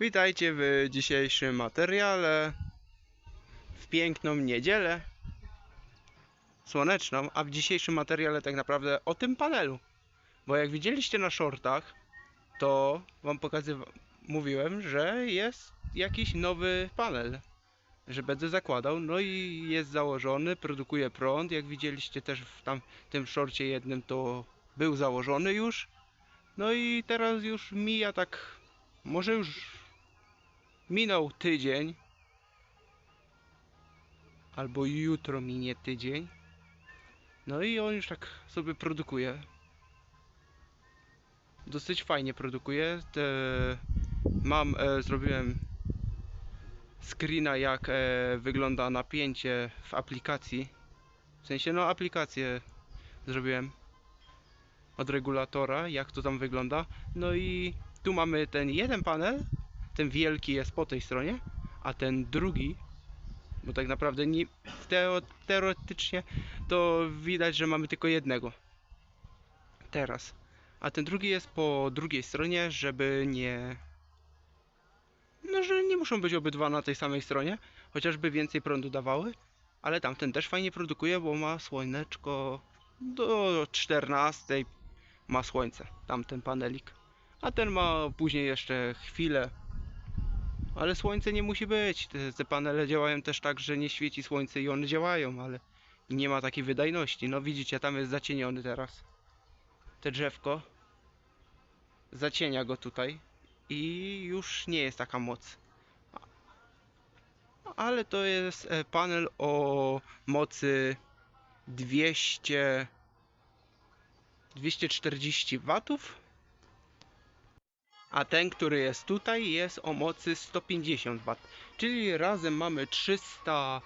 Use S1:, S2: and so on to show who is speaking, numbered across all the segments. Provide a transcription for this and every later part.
S1: Witajcie w dzisiejszym materiale. W piękną niedzielę. Słoneczną, a w dzisiejszym materiale tak naprawdę o tym panelu. Bo jak widzieliście na shortach, to wam pokazywałem, mówiłem, że jest jakiś nowy panel. Że będę zakładał, no i jest założony, produkuje prąd. Jak widzieliście też w tam tym shorcie jednym, to był założony już. No i teraz już mija tak, może już minął tydzień, albo jutro minie tydzień. No i on już tak sobie produkuje. Dosyć fajnie produkuje. Te... Mam, e, zrobiłem screena jak e, wygląda napięcie w aplikacji. W sensie no aplikację zrobiłem od regulatora, jak to tam wygląda. No i tu mamy ten jeden panel, ten wielki jest po tej stronie, a ten drugi, bo tak naprawdę nie, teo, teoretycznie to widać, że mamy tylko jednego. Teraz. A ten drugi jest po drugiej stronie, żeby nie. No, że nie muszą być obydwa na tej samej stronie, chociażby więcej prądu dawały, ale tamten też fajnie produkuje, bo ma słoneczko do 14 ma słońce, tamten panelik. A ten ma później jeszcze chwilę. Ale słońce nie musi być. Te, te panele działają też tak, że nie świeci słońce i one działają, ale nie ma takiej wydajności. No widzicie, tam jest zacieniony teraz. Te drzewko zacienia go tutaj i już nie jest taka moc. Ale to jest e, panel o mocy 200 240 watów a ten, który jest tutaj, jest o mocy 150 W. Czyli razem mamy 300.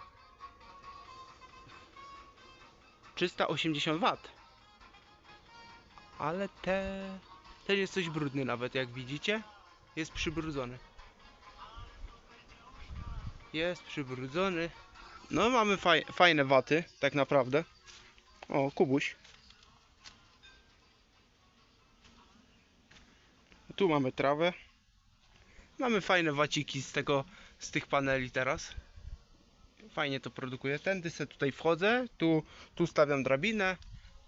S1: 380 W. Ale te. Ten jest coś brudny, nawet jak widzicie. Jest przybrudzony. Jest przybrudzony. No, mamy faj, fajne waty, tak naprawdę. O, Kubuś. Tu mamy trawę. Mamy fajne waciki z tego, z tych paneli teraz. Fajnie to produkuje. Tędy se tutaj wchodzę, tu, tu stawiam drabinę,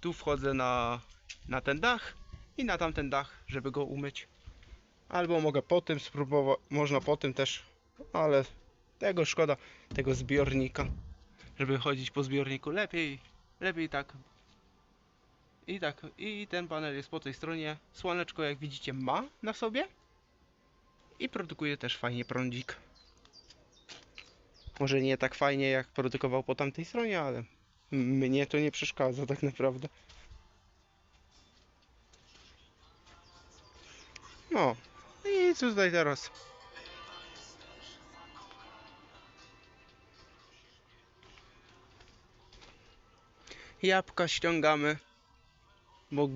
S1: tu wchodzę na, na ten dach i na tamten dach, żeby go umyć. Albo mogę po tym spróbować, można po tym też, ale tego szkoda, tego zbiornika, żeby chodzić po zbiorniku. Lepiej, lepiej tak i tak, i ten panel jest po tej stronie. Słoneczko, jak widzicie, ma na sobie. I produkuje też fajnie prądzik. Może nie tak fajnie, jak produkował po tamtej stronie, ale mnie to nie przeszkadza tak naprawdę. No, i co tutaj teraz? Jabłka ściągamy bo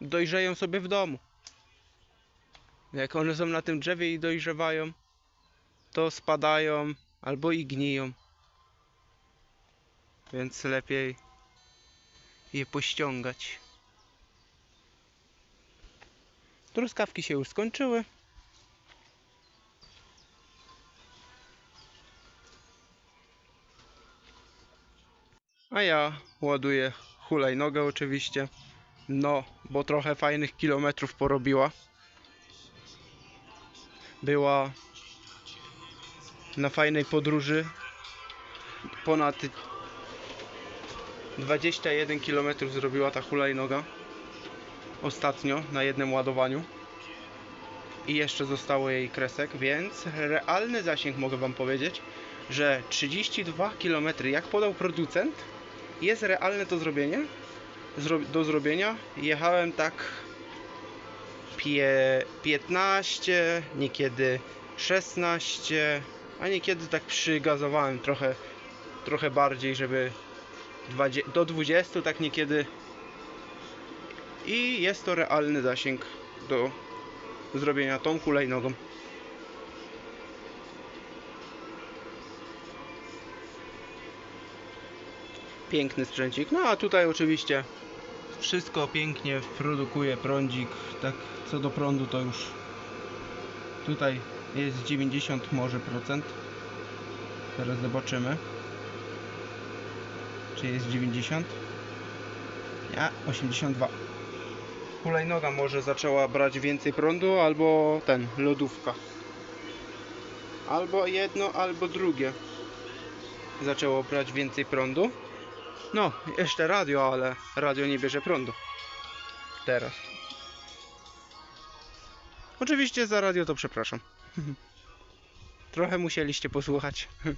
S1: dojrzeją sobie w domu. Jak one są na tym drzewie i dojrzewają, to spadają albo i gniją. Więc lepiej je pościągać. Truskawki się już skończyły. A ja ładuję hulajnogę oczywiście. No, bo trochę fajnych kilometrów porobiła. Była na fajnej podróży. Ponad 21 km zrobiła ta hulajnoga. Ostatnio na jednym ładowaniu. I jeszcze zostało jej kresek, więc realny zasięg mogę Wam powiedzieć, że 32 km, jak podał producent, jest realne to zrobienie zro do zrobienia. Jechałem tak pie 15, niekiedy 16, a niekiedy tak przygazowałem trochę, trochę bardziej, żeby 20, do 20 tak niekiedy. I jest to realny zasięg do zrobienia tą hulajnogą. Piękny sprzęcik. No a tutaj oczywiście wszystko pięknie produkuje prądzik. Tak co do prądu to już tutaj Jest 90 może procent. Teraz zobaczymy. Czy jest 90? Nie, 82. Hulajnoga może zaczęła brać więcej prądu, albo ten, lodówka. Albo jedno, albo drugie. Zaczęło brać więcej prądu. No, jeszcze radio, ale radio nie bierze prądu. Teraz. Oczywiście za radio to przepraszam. Trochę musieliście posłuchać.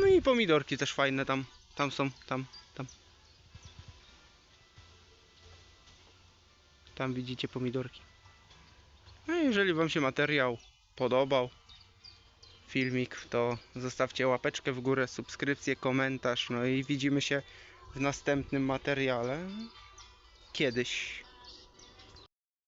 S1: No i pomidorki też fajne tam. Tam są, tam, tam. Tam widzicie pomidorki. No jeżeli Wam się materiał podobał, filmik, to zostawcie łapeczkę w górę, subskrypcję, komentarz. No i widzimy się w następnym materiale. Kiedyś.